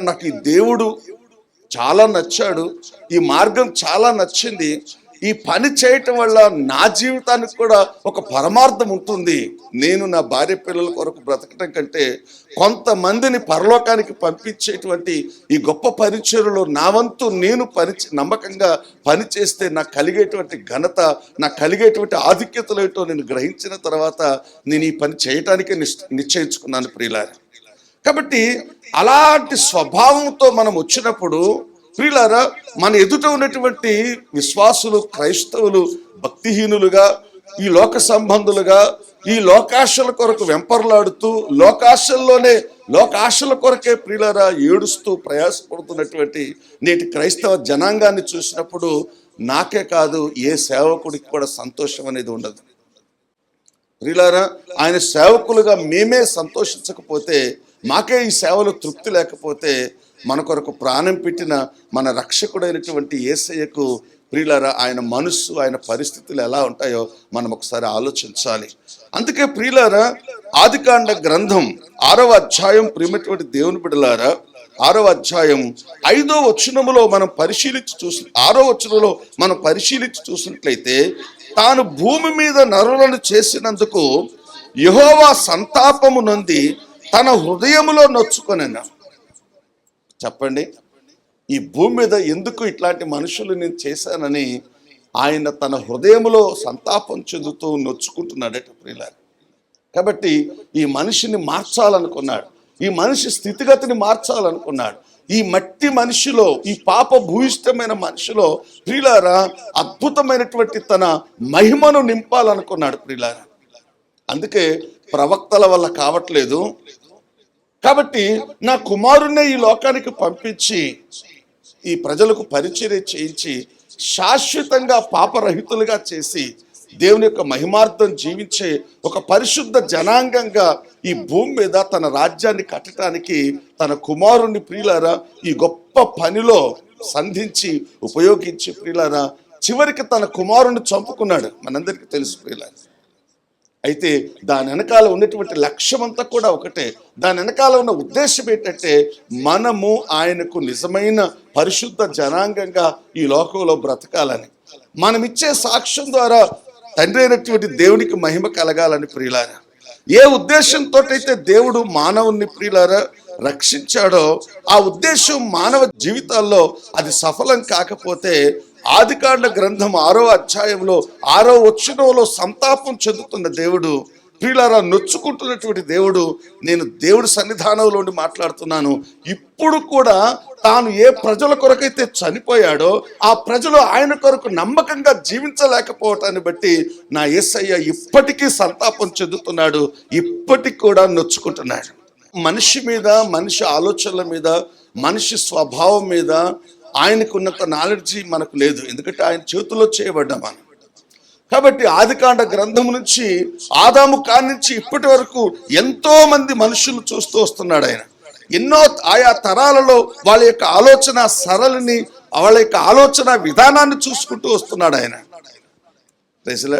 నాకు ఈ దేవుడు చాలా నచ్చాడు ఈ మార్గం చాలా నచ్చింది ఈ పని చేయటం వల్ల నా జీవితానికి కూడా ఒక పరమార్థం ఉంటుంది. నేను నా భార్య పిల్లల కొరకు బ్రతకటం కంటే కొంతమందిని పరలోకానికి పంపించేటువంటి ఈ గొప్ప పరిచయలో నా వంతు నేను పని నమ్మకంగా పని చేస్తే నాకు కలిగేటువంటి ఘనత నాకు కలిగేటువంటి ఆధిక్యతలు ఏంటో నేను గ్రహించిన తర్వాత నేను ఈ పని చేయటానికే నిశ్చయించుకున్నాను ప్రియులారా. కాబట్టి అలాంటి స్వభావంతో మనం వచ్చినప్పుడు ప్రియులారా మన ఎదుట ఉన్నటువంటి విశ్వాసులు క్రైస్తవులు భక్తిహీనులుగా ఈ లోక సంబంధులుగా ఈ లోకాశల కొరకు వెంపర్లాడుతూ లోకాశల్లోనే లోకాశల కొరకే ప్రియులారా ఏడుస్తూ ప్రయాసపడుతున్నటువంటి నేటి క్రైస్తవ జనాంగాన్ని చూసినప్పుడు నాకే కాదు ఏ సేవకుడికి కూడా సంతోషం అనేది ఉండదు. ప్రియులారా ఆయన సేవకులుగా మేమే సంతోషించకపోతే మాకే ఈ సేవలో తృప్తి లేకపోతే మన కొరకు ప్రాణం పెట్టిన మన రక్షకుడైనటువంటి ఏసయ్యకు ప్రియులారా ఆయన మనస్సు ఆయన పరిస్థితులు ఎలా ఉంటాయో మనం ఒకసారి ఆలోచించాలి. అందుకే ప్రియులారా ఆదికాండ గ్రంథం ఆరవ అధ్యాయం ప్రియమటువంటి దేవుని బిడలారా ఆరవ అధ్యాయం ఐదో వచనములో మనం పరిశీలించి చూసి ఆరో వచనంలో మనం పరిశీలించి చూసినట్లయితే తాను భూమి మీద నరులను చేసినందుకు యహోవా సంతాపము నొంది తన హృదయంలో నొచ్చుకొనెను చెప్పండి. ఈ భూమి మీద ఎందుకు ఇట్లాంటి మనుషులు నేను చేశానని ఆయన తన హృదయంలో సంతాపం చెందుతూ నొచ్చుకుంటున్నాడట ప్రియులారు. కాబట్టి ఈ మనిషిని మార్చాలనుకున్నాడు. ఈ మనిషి స్థితిగతిని మార్చాలనుకున్నాడు. ఈ మట్టి మనిషిలో ఈ పాప భూయిష్టమైన మనిషిలో ప్రియులారా అద్భుతమైనటువంటి తన మహిమను నింపాలనుకున్నాడు ప్రియులారా. అందుకే ప్రవక్తల వల్ల కావట్లేదు. కాబట్టి నా కుమారుణ్ణి ఈ లోకానికి పంపించి ఈ ప్రజలకు పరిచర్య చేయించి శాశ్వతంగా పాపరహితులుగా చేసి దేవుని యొక్క మహిమార్థం జీవించే ఒక పరిశుద్ధ జనాంగంగా ఈ భూమి మీద తన రాజ్యాన్ని కట్టడానికి తన కుమారుణ్ణి ప్రియులారా ఈ గొప్ప పనిలో సంధించి ఉపయోగించి ప్రియులారా చివరికి తన కుమారుని చంపుకున్నాడు. మనందరికీ తెలుసు ప్రియులారా. అయితే దాని వెనకాల ఉన్నటువంటి లక్ష్యం అంతా కూడా ఒకటే. దాని వెనకాల ఉన్న ఉద్దేశం ఏంటంటే మనము ఆయనకు నిజమైన పరిశుద్ధ జనాంగంగా ఈ లోకంలో బ్రతకాలని. మనం ఇచ్చే సాక్ష్యం ద్వారా తండ్రి అయినటువంటి దేవునికి మహిమ కలగాలని ప్రియులారా. ఏ ఉద్దేశంతో అయితే దేవుడు మానవుని ప్రియులారా రక్షించాడో ఆ ఉద్దేశం మానవ జీవితాల్లో అది సఫలం కాకపోతే ఆదికాండ గ్రంథం ఆరో అధ్యాయంలో ఆరో వచ్చినంలో సంతాపం చెందుతున్న దేవుడు ప్రియులారా నొచ్చుకుంటున్నటువంటి దేవుడు నేను దేవుడి సన్నిధానంలో ఉండి మాట్లాడుతున్నాను. ఇప్పుడు కూడా తాను ఏ ప్రజల కొరకైతే చనిపోయాడో ఆ ప్రజలు ఆయన కొరకు నమ్మకంగా జీవించలేకపోవటాన్ని బట్టి నా యేసయ్య ఇప్పటికీ సంతాపం చెందుతున్నాడు ఇప్పటికి కూడా నొచ్చుకుంటున్నాడు. మనిషి మీద మనిషి ఆలోచనల మీద మనిషి స్వభావం మీద ఆయనకున్నంత నాలెడ్జి మనకు లేదు. ఎందుకంటే ఆయన చేతిలో చేయబడ్డాం మనం. కాబట్టి ఆదికాండ గ్రంథం నుంచి ఆదాము కాడి నుంచి ఇప్పటి వరకు ఎంతో మంది మనుషులు చూస్తూ వస్తున్నాడు ఆయన. ఎన్నో ఆయా తరాలలో వాళ్ళ యొక్క ఆలోచన సరళిని వాళ్ళ యొక్క ఆలోచన విధానాన్ని చూసుకుంటూ వస్తున్నాడు ఆయన. ప్రజల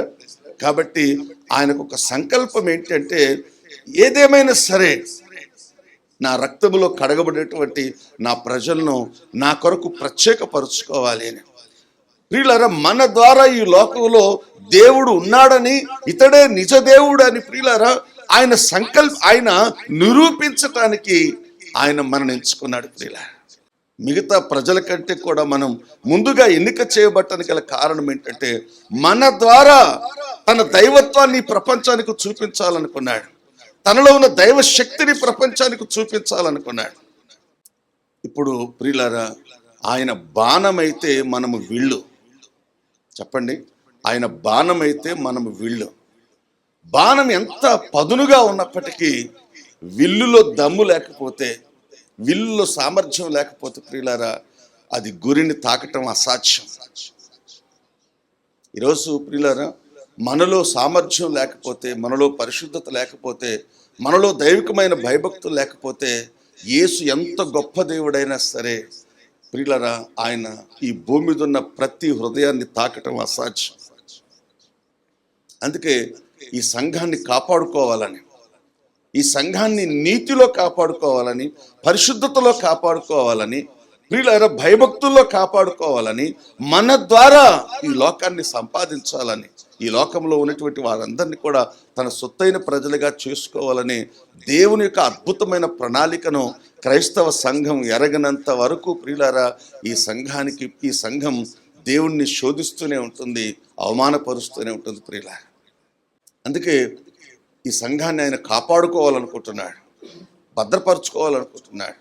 కాబట్టి ఆయనకు ఒక సంకల్పం ఏంటంటే ఏదేమైనా సరే నా రక్తములో కడగబడేటువంటి నా ప్రజలను నా కొరకు ప్రత్యేకపరుచుకోవాలి అని. వీళ్ళరా మన ద్వారా ఈ లోకంలో దేవుడు ఉన్నాడని ఇతడే నిజ దేవుడు అని ప్రియులారా ఆయన సంకల్ప ఆయన నిరూపించటానికి ఆయన మనని ఎంచుకున్నాడు ప్రియుల మిగతా ప్రజల కంటే కూడా మనం ముందుగా ఎన్నిక చేయబట్టడానికి గల కారణం ఏంటంటే మన ద్వారా తన దైవత్వాన్ని ప్రపంచానికి చూపించాలనుకున్నాడు. తనలో ఉన్న దైవ శక్తిని ప్రపంచానికి చూపించాలనుకున్నాడు. ఇప్పుడు ప్రియులారా ఆయన బాణమైతే మనము వీళ్ళు. చెప్పండి. ఆయన బాణమైతే మనం విల్లు బాణం ఎంత పదునుగా ఉన్నప్పటికీ విల్లులో దమ్ము లేకపోతే విల్లులో సామర్థ్యం లేకపోతే ప్రియులారా అది గురిని తాకటం అసాధ్యం. ఈరోజు ప్రియులారా మనలో సామర్థ్యం లేకపోతే మనలో పరిశుద్ధత లేకపోతే మనలో దైవికమైన భయభక్తులు లేకపోతే యేసు ఎంత గొప్ప దేవుడైనా సరే ప్రియులరా ఆయన ఈ భూమి మీద ఉన్న ప్రతి హృదయాన్ని తాకటం అసాధ్యం. అందుకే ఈ సంఘాన్ని కాపాడుకోవాలని ఈ సంఘాన్ని నీతిలో కాపాడుకోవాలని పరిశుద్ధతలో కాపాడుకోవాలని ప్రియులారా భయభక్తుల్లో కాపాడుకోవాలని మన ద్వారా ఈ లోకాన్ని సంపాదించాలని ఈ లోకంలో ఉన్నటువంటి వారందరినీ కూడా తన సొత్తైన ప్రజలుగా చేసుకోవాలని దేవుని యొక్క అద్భుతమైన ప్రణాళికను క్రైస్తవ సంఘం ఎరగనంత వరకు ప్రియులారా ఈ సంఘానికి ఈ సంఘం దేవుణ్ణి శోధిస్తూనే ఉంటుంది అవమానపరుస్తూనే ఉంటుంది ప్రియులారా. అందుకే ఈ సంఘాన్ని ఆయన కాపాడుకోవాలనుకుంటున్నాడు భద్రపరచుకోవాలనుకుంటున్నాడు.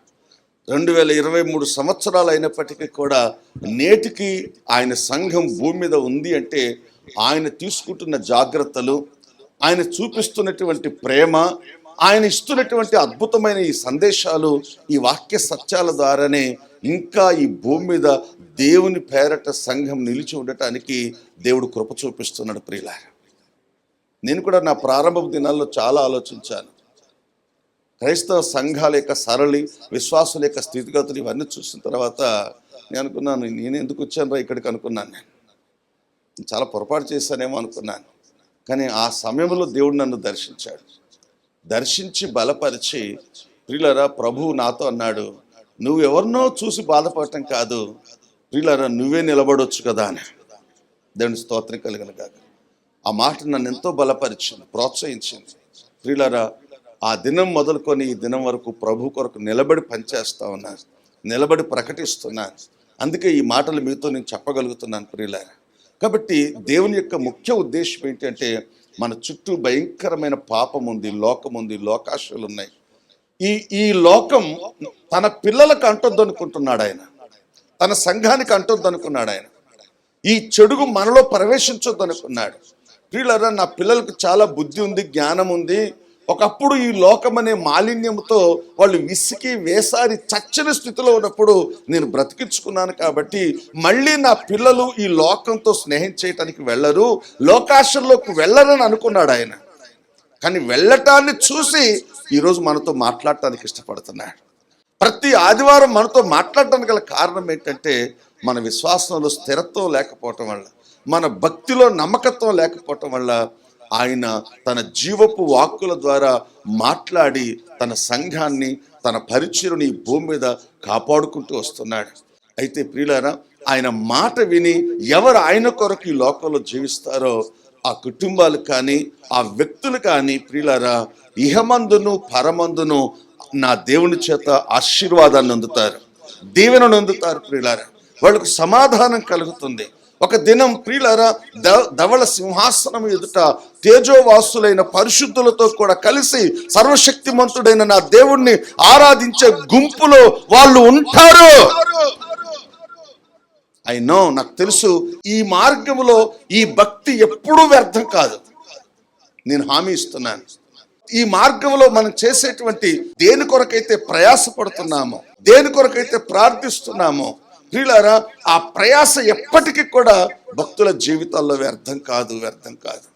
రెండు వేల ఇరవై మూడు సంవత్సరాలు అయినప్పటికీ కూడా నేటికి ఆయన సంఘం భూమి మీద ఉంది అంటే ఆయన తీసుకుంటున్న జాగ్రత్తలు ఆయన చూపిస్తున్నటువంటి ప్రేమ ఆయన ఇస్తున్నటువంటి అద్భుతమైన ఈ సందేశాలు ఈ వాక్య సత్యాల ద్వారానే ఇంకా ఈ భూమి మీద దేవుని పేరట సంఘం నిలిచి ఉండటానికి దేవుడు కృప చూపిస్తున్నాడు ప్రియులారా. నేను కూడా నా ప్రారంభ దినాల్లో చాలా ఆలోచించాను. క్రైస్తవ సంఘాల యొక్క సరళి విశ్వాసుల యొక్క స్థితిగతులు ఇవన్నీ చూసిన తర్వాత నేను అనుకున్నాను నేను ఎందుకు వచ్చాను రా ఇక్కడికి అనుకున్నాను నేను. చాలా పొరపాటు చేశానేమో అనుకున్నాను. కానీ ఆ సమయంలో దేవుడు నన్ను దర్శించాడు. దర్శించి బలపరిచి ప్రియులరా ప్రభువు నాతో అన్నాడు నువ్వు ఎవరినో చూసి బాధపడటం కాదు ప్రియులరా నువ్వే నిలబడొచ్చు కదా అని. దేవుని స్తోత్రం కలగలగాక ఆ మాట నన్ను ఎంతో బలపరిచింది ప్రోత్సహించింది. ప్రియులరా ఆ దినం మొదలుకొని ఈ దినం వరకు ప్రభు కొరకు నిలబడి పనిచేస్తా ఉన్నాను నిలబడి ప్రకటిస్తున్నాను అందుకే ఈ మాటలు మీతో నేను చెప్పగలుగుతున్నాను ప్రియులారా. కాబట్టి దేవుని యొక్క ముఖ్య ఉద్దేశం ఏంటంటే మన చుట్టూ భయంకరమైన పాపం ఉంది లోకం ఉంది లోకాశలు ఉన్నాయి ఈ ఈ లోకం తన పిల్లలకు అంటొద్దు అనుకుంటున్నాడు ఆయన. తన సంఘానికి అంటొద్దు అనుకున్నాడు ఆయన. ఈ చెడుగు మనలో ప్రవేశించొద్దు అనుకున్నాడు ప్రియులరా నా పిల్లలకు చాలా బుద్ధి ఉంది జ్ఞానం ఉంది. ఒకప్పుడు ఈ లోకం అనే మాలిన్యంతో వాళ్ళు విసికి వేసారి చచ్చని స్థితిలో ఉన్నప్పుడు నేను బ్రతికించుకున్నాను కాబట్టి మళ్ళీ నా పిల్లలు ఈ లోకంతో స్నేహం చేయటానికి వెళ్ళరు లోకాశంలోకి వెళ్ళరని అనుకున్నాడు ఆయన. కానీ వెళ్ళటాన్ని చూసి ఈరోజు మనతో మాట్లాడటానికి ఇష్టపడుతున్నాడు. ప్రతి ఆదివారం మనతో మాట్లాడటానికి గల కారణం ఏంటంటే మన విశ్వాసంలో స్థిరత్వం లేకపోవటం వల్ల. మన భక్తిలో నమ్మకత్వం లేకపోవటం వల్ల ఆయన తన జీవపు వాక్కుల ద్వారా మాట్లాడి తన సంఘాన్ని తన పరిచయని ఈ భూమి మీద కాపాడుకుంటూ వస్తున్నాడు. అయితే ప్రియులారా ఆయన మాట విని ఎవరు ఆయన కొరకు ఈ లోకంలో జీవిస్తారో ఆ కుటుంబాలు కానీ ఆ వ్యక్తులు కానీ ప్రియులారా ఇహమందును పరమందును నా దేవుని చేత ఆశీర్వాదాన్ని అందుతారు దీవెనను అందుతారు ప్రియులారా. వాళ్ళకు సమాధానం కలుగుతుంది. ఒక దినం ప్రియులరా ధవళ సింహాసనం ఎదుట తేజోవాసులైన పరిశుద్ధులతో కూడా కలిసి సర్వశక్తిమంతుడైన నా దేవుణ్ణి ఆరాధించే గుంపులో వాళ్ళు ఉంటారు. ఐ నో నాకు తెలుసు ఈ మార్గములో ఈ భక్తి ఎప్పుడూ వ్యర్థం కాదు. నేను హామీ ఇస్తున్నాను. ఈ మార్గంలో మనం చేసేటువంటి దేని కొరకైతే ప్రయాసపడుతున్నామో దేని కొరకైతే ప్రార్థిస్తున్నామో ప్రియులారా ఆ ప్రయాస ఎప్పటికీ కూడా భక్తుల జీవితాల్లో వ్యర్థం కాదు వ్యర్థం కాదు.